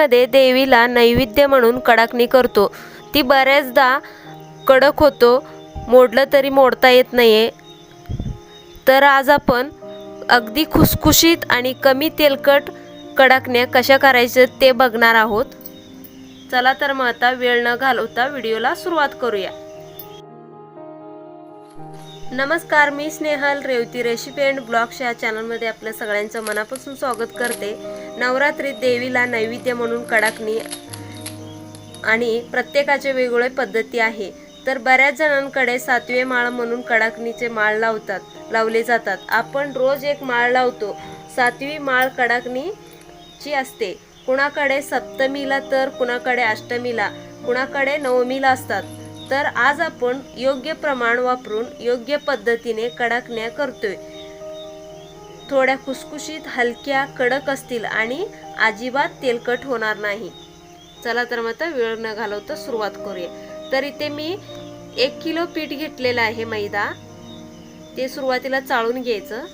मध्ये देवीला नैवेद्य म्हणून कडाकणी करतो. ती बऱ्याचदा कडक होतो. मोडलं तरी मोडता येत नाहीये. तर आज आपण अगदी खुसखुशीत आणि कमी तेलकट कडाकण्या कशा करायचं ते बघणार आहोत. चला तर मग आता वेळ न घालवता व्हिडिओला सुरुवात करूया. नमस्कार मी Snehal Revati recipe and blogs या चॅनलमध्ये आपल्या सगळ्यांचं मनापासून स्वागत करते. नवरात्रीत देवीला नैवेद्य म्हणून कडाकणी आणि प्रत्येकाचे वेगवेगळे पद्धती आहे. तर बऱ्याच जणांकडे सातवे माळ म्हणून कडाकणीचे माळ लावतात लावले जातात. आपण रोज एक माळ लावतो. सातवी माळ कडाकणीची असते. कुणाकडे सप्तमीला तर कुणाकडे अष्टमीला कुणाकडे नवमीला असतात. तर आज आपण योग्य प्रमाण वापरून योग्य पद्धतीने कडाकण्या करतोय. थोड्या खुसखुशीत हलक्या कडक असतील आणि अजिबात तेलकट होणार नाही. चला तर मग आता वेळ न घालवता सुरुवात करूया. तर इथे मी एक किलो पीठ घेतलेलं आहे मैदा. ते सुरुवातीला चाळून घ्यायचं.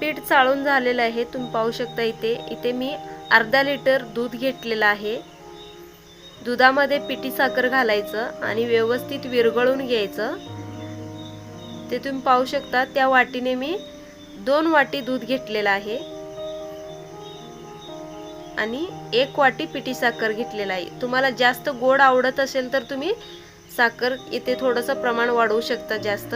पीठ चाळून झालेलं आहे. तुम्ही पाहू शकता इथे. इथे मी अर्धा लिटर दूध घेतलेलं आहे. दुधामध्ये पिठी साखर घालायचं आणि व्यवस्थित विरघळून घ्यायचं. ते तुम्ही पाहू शकता त्या वाटीने मी दोन वाटी दूध घेतलेलं आहे. आणि एक वाटी पिठी साखर घेतलेला आहे. तुम्हाला जास्त गोड आवडत असेल तर तुम्ही साखर इथे थोडंसं प्रमाण वाढवू शकता जास्त.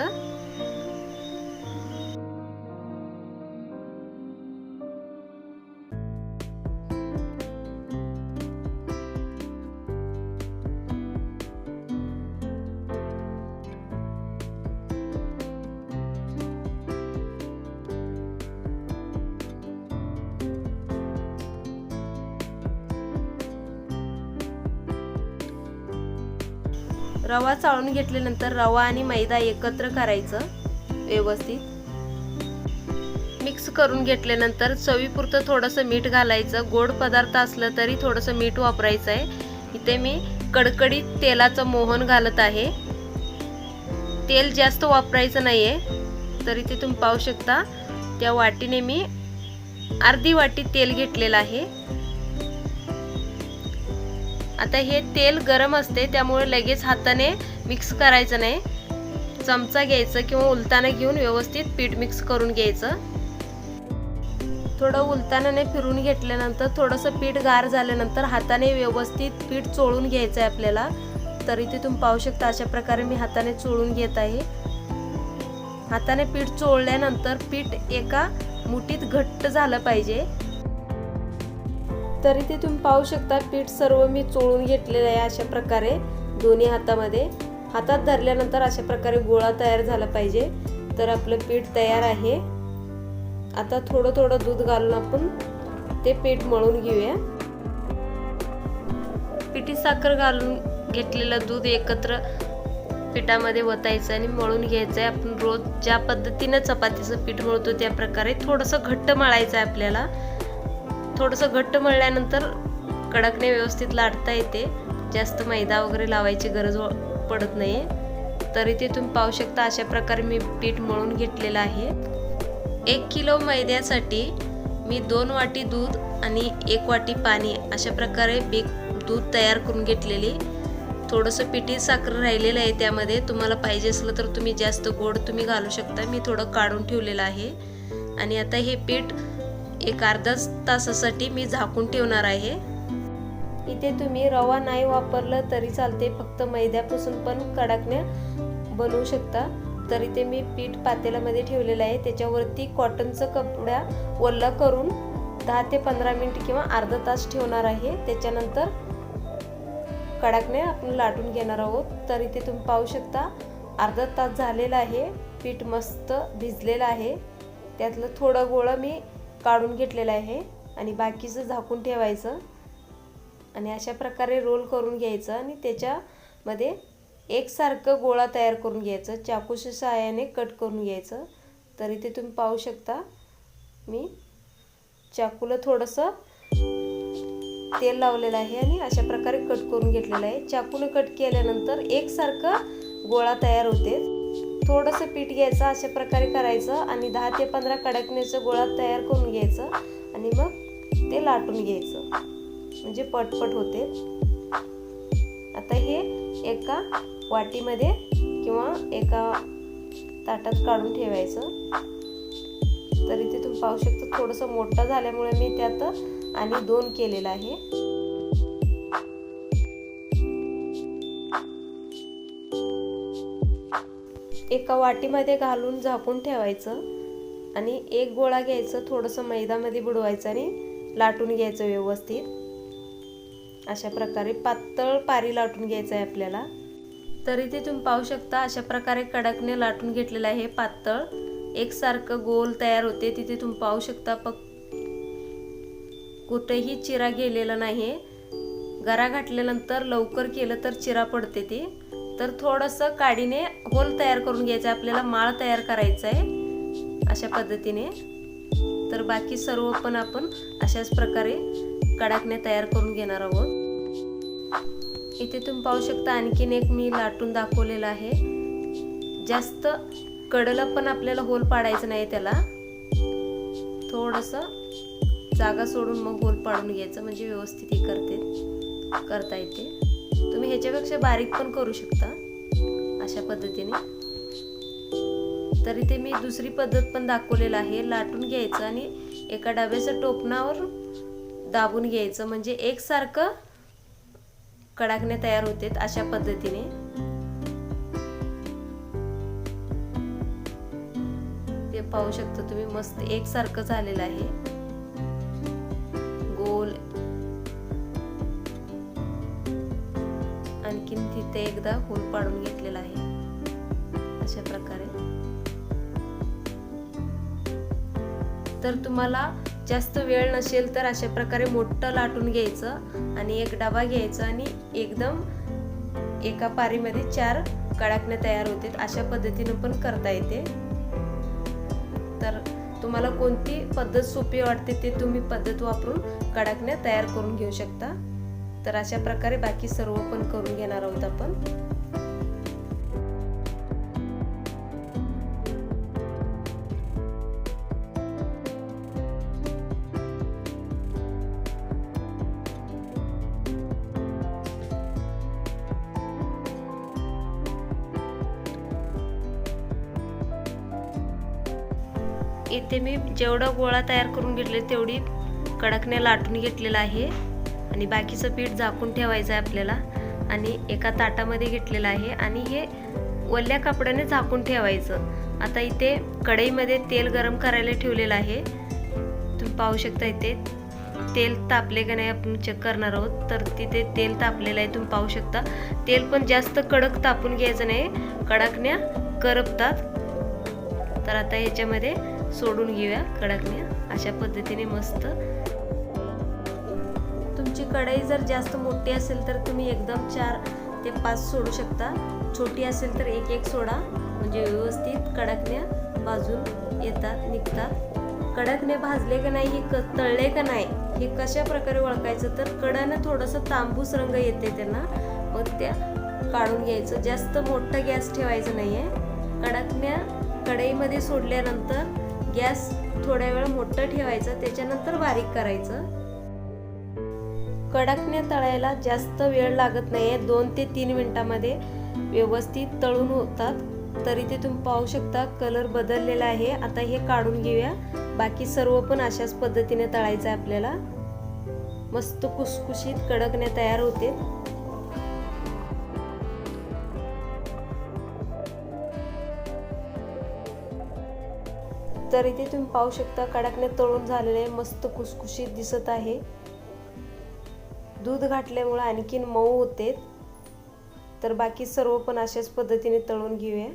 रवा चाळून घेतल्यानंतर रवा आणि मैदा एकत्र करायचं व्यवस्थित. मिक्स करून घेतल्यानंतर चवीपुरतं थोडंसं मीठ घालायचं. गोड पदार्थ असलं तरी थोडंसं मीठ वापरायचं आहे. इथे मी कडकडीत तेलाचं मोहन घालत आहे. तेल जास्त वापरायचं नाही आहे तरी ते तुम्ही पाहू शकता. त्या वाटीने मी अर्धी वाटी तेल घेतलेलं आहे. आता हे तेल गरम असते त्यामुळे लगेच हाताने मिक्स करायचं नाही. चमचा घ्यायचं किंवा उलताना घेऊन व्यवस्थित पीठ मिक्स करून घ्यायचं. थोडं उलतानाने फिरून घेतल्यानंतर थोडंसं पीठ गार झाल्यानंतर हाताने व्यवस्थित पीठ चोळून घ्यायचं आहे आपल्याला. तरी ते तुम्ही पाहू शकता अशा प्रकारे मी हाताने चोळून घेत आहे. हाताने पीठ चोळल्यानंतर पीठ एका मुठीत घट्ट झालं पाहिजे. तरी ते तुम्ही पाहू शकता पीठ सर्व मी चोळून घेतलेलं आहे अशा प्रकारे दोन्ही हातामध्ये. हातात धरल्यानंतर अशा प्रकारे गोळा तयार झाला पाहिजे. तर आपलं पीठ तयार आहे. आता थोडं थोडं दूध घालून आपण ते पीठ मळून घेऊया. पिठी साखर घालून घेतलेलं दूध एकत्र पिठामध्ये वतायचं आणि मळून घ्यायचं आहे. आपण रोज ज्या पद्धतीनं चपातीचं पीठ मळतो त्या प्रकारे थोडंसं घट्ट मळायचं आहे आपल्याला. थोडंसं घट्ट मळल्यानंतर कडकने व्यवस्थित लाटता येते. जास्त मैदा वगैरे लावायची गरज पडत नाही तरी ते तुम्ही पाहू शकता अशा प्रकारे मी पीठ मळून घेतलेलं आहे. एक किलो मैद्यासाठी मी दोन वाटी दूध आणि एक वाटी पाणी अशा प्रकारे बेक दूध तयार करून घेतलेली. थोडंसं पिठी साखर राहिलेलं आहे त्यामध्ये. तुम्हाला पाहिजे असलं तर तुम्ही जास्त गोड तुम्ही घालू शकता. मी थोडं काढून ठेवलेलं आहे. आणि आता हे पीठ एक अर्धा तासासाठी मी झाकून ठेवणार आहे. इथे तुम्ही रवा नाही वापरलं तरी चालते फक्त मैद्यापासून पण कडाकण्या बनवू शकता. तर इथे मी पीठ पातेल्यामध्ये ठेवलेलं आहे. त्याच्यावरती कॉटनचं कपड्या ओला करून दहा ते पंधरा मिनिट किंवा अर्धा तास ठेवणार आहे. त्याच्यानंतर कडाकण्या आपण लाटून घेणार आहोत. तर इथे तुम्ही पाहू शकता अर्धा तास झालेला आहे. पीठ मस्त भिजलेलं आहे. त्यातलं थोडं गोळं मी काढून घेतलेलं आहे आणि बाकीचं झाकून ठेवायचं. आणि अशा प्रकारे रोल करून घ्यायचं आणि त्याच्यामध्ये एकसारखं गोळा तयार करून घ्यायचं. चाकूच्या सहाय्याने कट करून घ्यायचं. तर इथे तुम्ही पाहू शकता. मी चाकूला थोडंसं तेल लावलेलं आहे आणि अशा प्रकारे कट करून घेतलेलं आहे. चाकूनं कट केल्यानंतर एकसारखं गोळा तयार होते. थोडंसं पीठ घ्यायचं अशा प्रकारे करायचं आणि दहा ते पंधरा कडकण्याचं गोळा तयार करून घ्यायचं आणि मग ते लाटून घ्यायचं. म्हणजे पटपट होते. आता हे एका वाटीमध्ये किंवा एका ताटात काढून ठेवायचं. तरी ते तुम्ही पाहू शकता थोडंसं मोठं झाल्यामुळे मी त्यात आणि दोन केलेलं आहे. एका वाटीमध्ये घालून झाकून ठेवायचं आणि एक गोळा घ्यायचं थोडंसं मैदामध्ये बुडवायचं आणि लाटून घ्यायचं व्यवस्थित. अशा प्रकारे पातळ पारी लाटून घ्यायचं आहे आपल्याला. तरी ते तुम्ही पाहू शकता अशा प्रकारे कडकने लाटून घेतलेलं आहे पातळ. एकसारखं गोल तयार होते तिथे तुम्ही पाहू शकता पक कुठेही चिरा गेलेला नाही. गरा घातल्यानंतर लवकर केलं तर चिरा पडते ती. तर थोडंसं काडीने होल तयार करून घ्यायचं आपल्याला माळ तयार करायचा आहे अशा पद्धतीने. तर बाकी सर्व पण आपण अशाच प्रकारे कडाकने तयार करून घेणार आहोत. इथे तुम्ही पाहू शकता आणखीन एक मी लाटून दाखवलेलं आहे. जास्त कडला पण आपल्याला होल पाडायचं नाही त्याला. थोडंसं जागा सोडून मग होल पाडून घ्यायचं. म्हणजे व्यवस्थित हे करते करता येते. ह्याच्यापेक्षा बारीक पण करू शकता अशा पद्धतीने. तरी ते मी दुसरी पद्धत पण दाखवलेलं आहे लाटून घ्यायचं आणि एका डब्याच्या टोपणावर दाबून घ्यायचं. म्हणजे एकसारखं कडाकणे तयार होते अशा पद्धतीने. ते पाहू शकता तुम्ही मस्त एकसारखं झालेलं आहे. आणखीन एकदा होल पाडून घेतलेला आहे. अशा प्रकारे. तर तुम्हाला जास्त वेळ नसेल तर अशा प्रकारे मोठं लाटून घ्यायचं आणि एक डबा घ्यायचा आणि एकदम एका पारीमध्ये चार कडाकणे तयार होतील. अशा पद्धतीनं पण करता येते. तर तुम्हाला कोणती पद्धत सोपी वाटते ते तुम्ही पद्धत वापरून कडाकण्या तयार करून घेऊ शकता. तर अशा प्रकारे बाकी सर्व पण करून घेणार आहोत आपण. इथे मी जेवढा गोळा तयार करून घेतले तेवढी कडकण्याला लाटून घेतलेला आहे. आणि बाकीचं पीठ झाकून ठेवायचं आहे आपल्याला. आणि एका ताटामध्ये घेतलेलं आहे. आणि हे वल्ल्या कपड्याने झाकून ठेवायचं. आता इथे कढईमध्ये तेल गरम करायला ठेवलेलं आहे. तुम्ही पाहू शकता इथे तेल तापले का नाही आपण चेक करणार आहोत. तर तिथे तेल तापलेलं आहे तुम्ही पाहू शकता. तेल पण जास्त कडक तापून घ्यायचं नाही. कडकण्या करपतात. तर आता ह्याच्यामध्ये सोडून घेऊया कडकण्या. अशा पद्धतीने मस्त तुमची कढई जर जास्त मोठी असेल तर तुम्ही एकदम चार ते पाच सोडू शकता. छोटी असेल तर एक एक सोडा. म्हणजे व्यवस्थित कडकण्या भाजून येतात निघतात. कडकने भाजले का नाही हे तळले का नाही हे कशा प्रकारे ओळखायचं? तर कडानं थोडंसं तांबूस रंग येते त्यांना. मग त्या काढून घ्यायचं. जास्त मोठा गॅस ठेवायचं नाही आहे कडकण्या कढईमध्ये सोडल्यानंतर गॅस थोड्या वेळ मोठं ठेवायचं. त्याच्यानंतर बारीक करायचं. कडकण्या तळायला जास्त वेळ लागत नाहीये. दोन ते तीन मिनटामध्ये व्यवस्थित तळून होतात. तरी ते तुम्ही पाहू शकता कलर बदललेला आहे. आता हे काढून घेऊया. बाकी सर्व पण अशाच पद्धतीने तळायचं आहे आपल्याला. मस्त कुसकुशीत कडकण्या तयार होते तर इथे तुम्ही पाहू शकता कडकने तळून झालेले मस्त कुसकुशीत दिसत आहे. दूध घातल्यामुळं आणखीन मऊ होते. तर बाकी सर्व पण अशाच पद्धतीने तळून घेऊया.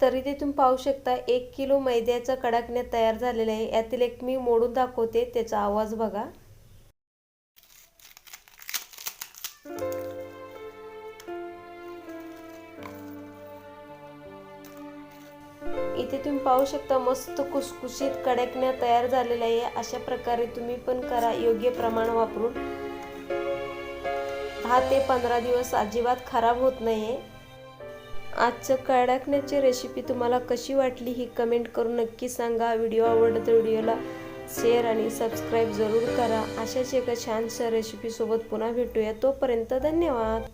तरी ते तुम्ही पाहू शकता एक किलो मैद्याचा कडाकण्या तयार झालेला आहे. यातील एक मी मोडून दाखवते त्याचा आवाज बघा. इथे तुम्ही पाहू शकता मस्त कुसकुशीत कडकण्या तयार झालेल्या आहे. अशा प्रकारे तुम्ही पण करा योग्य प्रमाण वापरून. दहा ते पंधरा दिवस अजिबात खराब होत नाहीये. आजचं कडकण्याची रेसिपी तुम्हाला कशी वाटली ही कमेंट करून नक्की सांगा. व्हिडिओ आवडला तर व्हिडिओला शेअर आणि सबस्क्राईब जरूर करा. अशाच एका छानशा रेसिपीसोबत पुन्हा भेटूया. तोपर्यंत धन्यवाद.